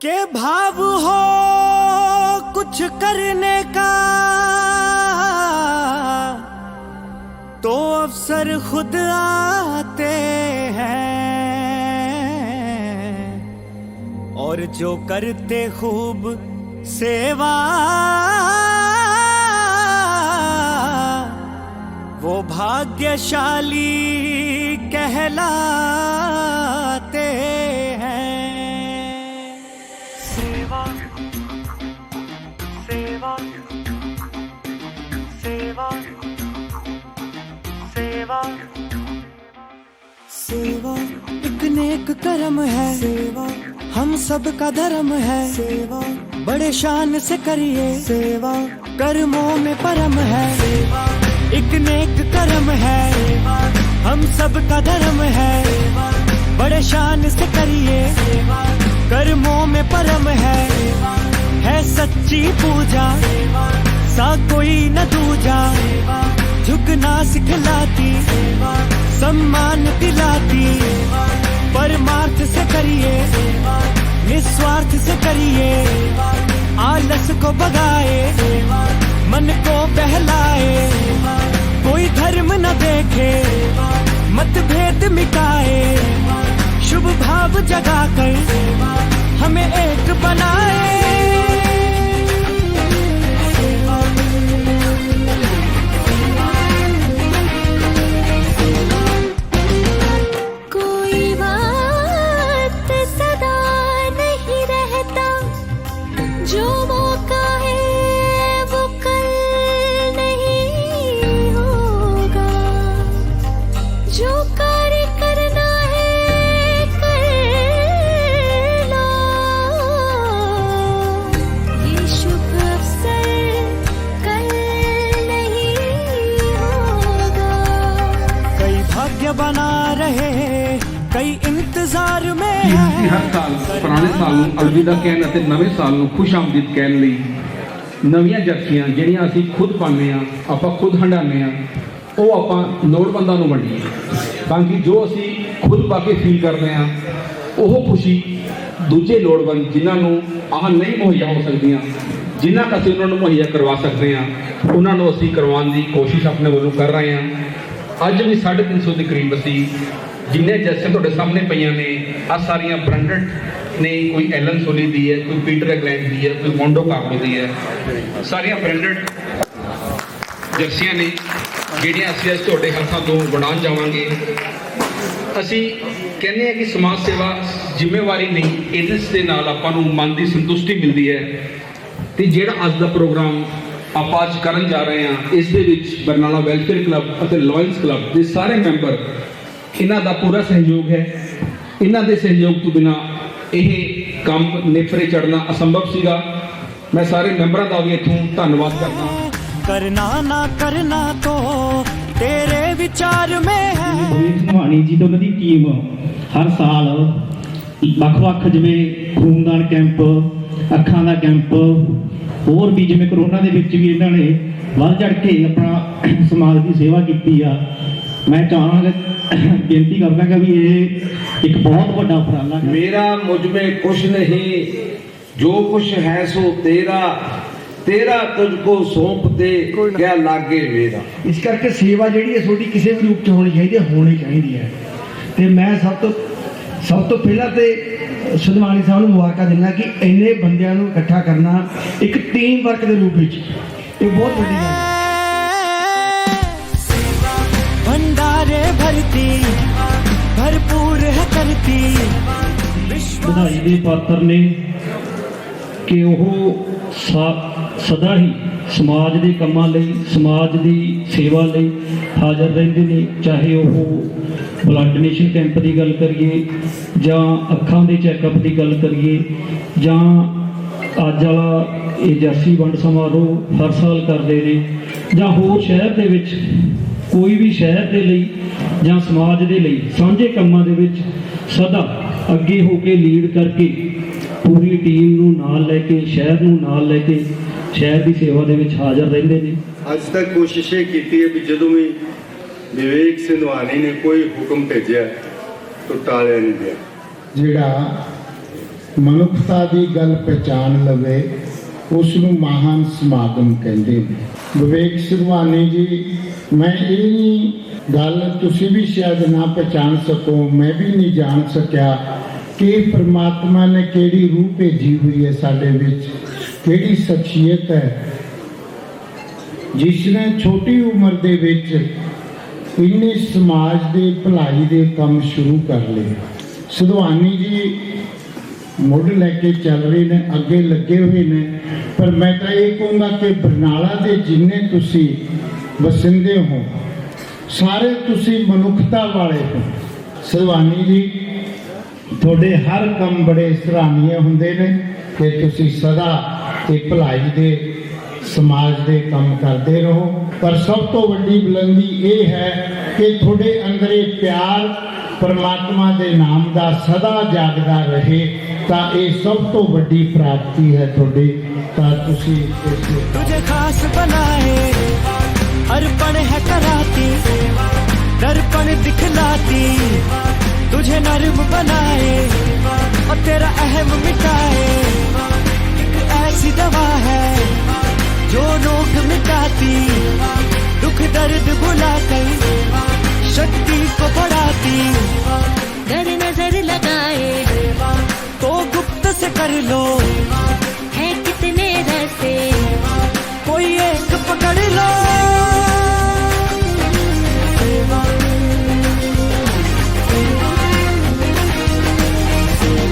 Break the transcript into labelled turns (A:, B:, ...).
A: के भाव हो कुछ करने का। तो अवसर खुद आते हैं और जो करते खूब सेवा, वो भाग्यशाली कहलाते सेवा एक नेक कर्म है। सेवा हम सब का धर्म है। सेवा बड़े शान से करिए। सेवा कर्मों में परम है। सेवा एक नेक कर्म है। सेवा हम सब का धर्म है। सेवा बड़े शान से करिए। सेवा कर्मों में परम है। सेवा है सच्ची पूजा। सेवा सा कोई न दूजा। सेवा झुकना सिखलाती सम्मान दिलाती। परमार्थ से करिए निस्वार्थ से करिए। आलस को भगाए मन को बहलाए। कोई धर्म न देखे मतभेद मिटाए। शुभ भाव जगा कर हमें एक बनाए। ਕਈ ਇੰਤਜ਼ਾਰ
B: ਮੈਂ
A: ਹੈ।
B: ਹਰ ਸਾਲ ਪੁਰਾਣੇ ਸਾਲ ਨੂੰ ਅਲਵਿਦਾ ਕਹਿਣ ਅਤੇ ਨਵੇਂ ਸਾਲ ਨੂੰ ਖੁਸ਼ ਆਮਦੀਦ ਕਹਿਣ ਲਈ ਨਵੀਆਂ ਜਰਸੀਆਂ ਜਿਹੜੀਆਂ ਅਸੀਂ ਖੁਦ ਪਾਉਂਦੇ ਆ ਆਪਾਂ ਖੁਦ ਹੰਡਾਉਂਦੇ ਆ ਉਹ ਆਪਾਂ ਲੋੜਵੰਦਾਂ ਨੂੰ ਵੰਡੀਏ। ਤਾਂ ਕਿ ਜੋ ਅਸੀਂ ਖੁਦ ਪਾ ਕੇ ਫੀਲ ਕਰਦੇ ਆ ਉਹ ਖੁਸ਼ੀ ਦੂਜੇ ਲੋੜਵੰਦ ਜਿਨ੍ਹਾਂ ਨੂੰ ਆਹ ਨਹੀਂ ਮੁਹੱਈਆ ਹੋ ਸਕਦੀਆਂ ਜਿਨ੍ਹਾਂ ਅਸੀਂ ਉਹਨਾਂ ਨੂੰ ਮੁਹੱਈਆ ਕਰਵਾ ਸਕਦੇ ਆ ਉਹਨਾਂ ਨੂੰ ਅਸੀਂ ਕਰਵਾਉਣ ਦੀ ਕੋਸ਼ਿਸ਼ ਆਪਣੇ ਵੱਲੋਂ ਕਰ ਰਹੇ ਆ ਅੱਜ ਵੀ 350 ਦੇ ਕਰੀਬ ਅਸੀਂ ਜਿੰਨੇ ਜਰਸੀਆਂ ਤੁਹਾਡੇ ਸਾਹਮਣੇ ਪਈਆਂ ਨੇ ਆ ਸਾਰੀਆਂ ਬ੍ਰਾਂਡਡ ਨੇ, ਕੋਈ ਐਲਨ ਸੋਲੀ ਦੀ ਹੈ, ਕੋਈ ਪੀਟਰ ਐਗਲੈਂਡ ਦੀ ਹੈ, ਕੋਈ ਮੌਂਡੋ ਕਾਰਲੋ ਦੀ ਹੈ, ਸਾਰੀਆਂ ਬ੍ਰਾਂਡਡ ਜਰਸੀਆਂ ਨੇ, ਜਿਹੜੀਆਂ ਅਸੀਂ ਅੱਜ ਤੁਹਾਡੇ ਹੱਥਾਂ ਤੋਂ ਬਣਾਉਣ ਜਾਵਾਂਗੇ। ਅਸੀਂ ਕਹਿੰਦੇ ਆ ਕਿ ਸਮਾਜ ਸੇਵਾ ਜ਼ਿੰਮੇਵਾਰੀ ਨਹੀਂ, ਇਹਦੇ ਦੇ ਨਾਲ ਆਪਾਂ ਨੂੰ ਮਨ ਦੀ ਸੰਤੁਸ਼ਟੀ ਮਿਲਦੀ ਹੈ। ਤੇ ਜਿਹੜਾ ਅੱਜ ਦਾ ਪ੍ਰੋਗਰਾਮ ਆਪਾਂ ਅੱਜ ਕਰਨ ਜਾ ਰਹੇ ਹਾਂ ਇਸ ਦੇ ਵਿੱਚ ਬਰਨਾਲਾ ਵੈਲਫੇਅਰ ਕਲੱਬ ਅਤੇ ਲਾਇੰਸ ਕਲੱਬ ਦੇ ਸਾਰੇ ਮੈਂਬਰ ਇਹਨਾਂ ਦਾ ਪੂਰਾ ਸਹਿਯੋਗ ਹੈ। ਇਹਨਾਂ ਦੇ ਸਹਿਯੋਗ ਤੋਂ ਬਿਨਾ ਇਹ ਕੰਮ ਨੇਪਰੇ ਚੜਨਾ ਅਸੰਭਵ ਸੀਗਾ। ਮੈਂ ਸਾਰੇ ਮੈਂਬਰਾਂ ਦਾ ਵੀ ਇਥੋਂ ਧੰਨਵਾਦ ਕਰਦਾ
A: ਕਰਨਾ ਨਾ ਕਰਨਾ ਤੋ ਤੇਰੇ ਵਿਚਾਰ ਮੇ
C: ਹੈ। ਭਵਿੱਖ ਜੀ ਤੋਂ ਦੀ ਟੀਮ ਹਰ ਸਾਲ ਵੱਖ-ਵੱਖ ਜਿਵੇਂ ਖੂਨਦਾਨ ਕੈਂਪ ਅੱਖਾਂ ਦਾ ਕੈਂਪ ਹੋਰ ਵੀ ਜਿਵੇਂ ਕਰੋਨਾ ਦੇ ਵਿੱਚ ਵੀ ਇਹਨਾਂ ਨੇ ਵੱਧ ਚੜ ਕੇ ਆਪਣਾ ਸਮਾਜ ਦੀ ਸੇਵਾ ਕੀਤੀ ਆ। ਮੈਂ ਕਹਾਂਗਾ ਬੇਨਤੀ ਕਰਦਾ ਕਿ ਇਹ ਇੱਕ ਬਹੁਤ ਵੱਡਾ ਉਪਰਾਲਾ ਹੈ
D: ਮੇਰਾ ਮੁਝਮੇ ਕੁਛ ਨਹੀਂ ਜੋ ਕੁਛ ਹੈ ਸੋ ਤੇਰਾ ਤੇਰਾ ਤੁਝ ਕੋ ਸੌਂਪਤੇ ਕਿਆ ਲਾਗੇ ਮੇਰਾ।
E: ਇਸ ਕਰਕੇ ਸੇਵਾ ਜਿਹੜੀ ਹੈ ਤੁਹਾਡੀ ਕਿਸੇ ਵੀ ਰੂਪ 'ਚ ਹੋਣੀ ਚਾਹੀਦੀ ਹੈ ਹੋਣੀ ਚਾਹੀਦੀ ਹੈ। ਤੇ ਮੈਂ ਸਭ ਤੋਂ ਸਭ ਤੋਂ ਪਹਿਲਾਂ ਤੇ ਸੁਧਵਾਨੀ ਸਾਹਿਬ ਨੂੰ ਮੁਬਾਰਕਾਂ ਦਿੰਦਾ ਕਿ ਇੰਨੇ ਬੰਦਿਆਂ ਨੂੰ ਇਕੱਠਾ ਕਰਨਾ ਇੱਕ ਟੀਮ ਵਰਕ ਦੇ ਰੂਪ ਵਿੱਚ ਇਹ ਬਹੁਤ ਵੱਡੀ ਗੱਲ ਹੈ
A: भंडारे भरती भरपूर है करती विश्व
C: ਵਧਾਈ ਦੇ ਪਾਤਰ ਨੇ ਕਿ ਉਹ ਸਾ- ਸਦਾ ਹੀ ਸਮਾਜ ਦੇ ਕੰਮਾਂ ਲਈ, ਸਮਾਜ ਦੀ ਸੇਵਾ ਲਈ ਹਾਜ਼ਰ ਰਹਿੰਦੇ ਨੇ। ਚਾਹੇ ਉਹ ਬਲੱਡ ਡੋਨੇਸ਼ਨ ਕੈਂਪ ਦੀ ਗੱਲ ਕਰੀਏ ਜਾਂ ਅੱਖਾਂ ਦੇ ਚੈੱਕਅਪ ਦੀ ਗੱਲ ਕਰੀਏ ਜਾਂ ਅੱਜ ਵਾਲਾ ਇਹ ਜਰਸੀ ਵੰਡ ਸਮਾਰੋਹ ਹਰ ਸਾਲ ਕਰਦੇ ਨੇ ਜਾਂ ਹੋਰ ਸ਼ਹਿਰ ਦੇ ਵਿੱਚ, ਕੋਈ ਵੀ ਸ਼ਹਿਰ ਦੇ ਲਈ ਜਾਂ ਸਮਾਜ ਦੇ ਲਈ, ਸਾਂਝੇ ਕੰਮਾਂ ਦੇ ਵਿੱਚ ਸਦਾ ਅੱਗੇ ਹੋ ਕੇ ਲੀਡ ਕਰਕੇ ਪੂਰੀ ਟੀਮ ਨੂੰ ਨਾਲ ਲੈ ਕੇ, ਸ਼ਹਿਰ ਨੂੰ ਨਾਲ ਲੈ ਕੇ ਸ਼ਹਿਰ ਦੀ ਸੇਵਾ ਦੇ ਵਿੱਚ ਹਾਜ਼ਰ ਰਹਿੰਦੇ ਨੇ।
F: ਅੱਜ ਤੱਕ ਕੋਸ਼ਿਸ਼ ਇਹ ਕੀਤੀ ਹੈ ਵੀ ਜਦੋਂ ਵੀ ਵਿਵੇਕ ਸਿੰਧਵਾਨੀ ਨੇ ਕੋਈ ਹੁਕਮ ਭੇਜਿਆ ਤਾਂ ਟਾਲਿਆ ਨਹੀਂ ਗਿਆ।
E: ਜਿਹੜਾ
G: ਮਨੁੱਖਤਾ ਦੀ ਗੱਲ ਪਛਾਣ ਲਵੇ ਉਸ ਨੂੰ ਮਹਾਨ ਸਮਾਗਮ ਕਹਿੰਦੇ ਨੇ। ਵਿਵੇਕ ਸਿਰਵਾਨੀ ਜੀ ਮੈਂ ਇਹ ਨਹੀਂ ਗੱਲ ਤੁਸੀਂ ਵੀ ਸ਼ਾਇਦ ਨਾ ਪਛਾਣ ਸਕੋ ਮੈਂ ਵੀ ਨਹੀਂ ਜਾਣ ਸਕਿਆ ਕਿ ਪ੍ਰਮਾਤਮਾ ਨੇ ਕਿਹੜੀ ਰੂਹ ਭੇਜੀ ਹੋਈ ਹੈ ਸਾਡੇ ਵਿੱਚ। ਕਿਹੜੀ ਸ਼ਖਸੀਅਤ ਹੈ? ਜਿਸ ਨੇ ਛੋਟੀ ਉਮਰ ਦੇ ਵਿੱਚ ਇੰਨੇ ਸਮਾਜ ਦੇ ਭਲਾਈ ਦੇ ਕੰਮ ਸ਼ੁਰੂ ਕਰ ਲਏ। ਸੁਧਵਾਨੀ ਜੀ ਮੁੱਢ ਲੈ ਕੇ ਚੱਲ ਰਹੇ ਨੇ, ਅੱਗੇ ਲੱਗੇ ਹੋਏ ਨੇ। ਪਰ ਮੈਂ ਤਾਂ ਇਹ ਕਹੂੰਗਾ ਕਿ ਬਰਨਾਲਾ ਦੇ ਜਿੰਨੇ ਤੁਸੀਂ ਵਸਿੰਦੇ ਹੋ, ਸਾਰੇ ਤੁਸੀਂ ਮਨੁੱਖਤਾ ਵਾਲੇ ਹੋ। ਸੁਧਵਾਨੀ ਜੀ, ਤੁਹਾਡੇ ਹਰ ਕੰਮ ਬੜੇ ਸਰਾਹਨੀय ਹੁੰਦੇ ਨੇ ਕਿ ਤੁਸੀਂ ਸਦਾ ਤੇ ਭਲਾਈ ਦੇ ਸਮਾਜ ਦੇ ਕੰਮ ਕਰਦੇ ਰਹੋ। ਪਰ ਸਭ ਤੋਂ ਵੱਡੀ ਬੁਲੰਦੀ ਇਹ ਹੈ ਕਿ ਤੁਹਾਡੇ ਅੰਦਰ ਇਹ ਪਿਆਰ ਪਰਮਾਤਮਾ ਦੇ ਨਾਮ ਦਾ ਸਦਾ ਜਾਗਦਾ ਰਹੇ, ਤਾਂ ਇਹ ਸਭ ਤੋਂ ਵੱਡੀ ਪ੍ਰਾਪਤੀ ਹੈ ਤੁਹਾਡੀ। ਤਾਂ ਤੁਸੀਂ
A: ਤੁਝੇ ਖਾਸ ਬਣਾਏ, ਅਰਪਣ ਹੈ ਕਰਾਤੀ ਦਰਪਣ ਦਿਖਲਾਤੀ। ਤੁਝੇ ਨਰਮ ਬਣਾਏ, ਔਰ ਤੇਰਾ ਅਹਿਮ ਮਿਟਾ ऐसी दवा है जो रोग मिटाती दुख दर्द भुलाकर शक्ति को बढ़ाती
H: कर नजर लगाए
A: तो गुप्त से कर लो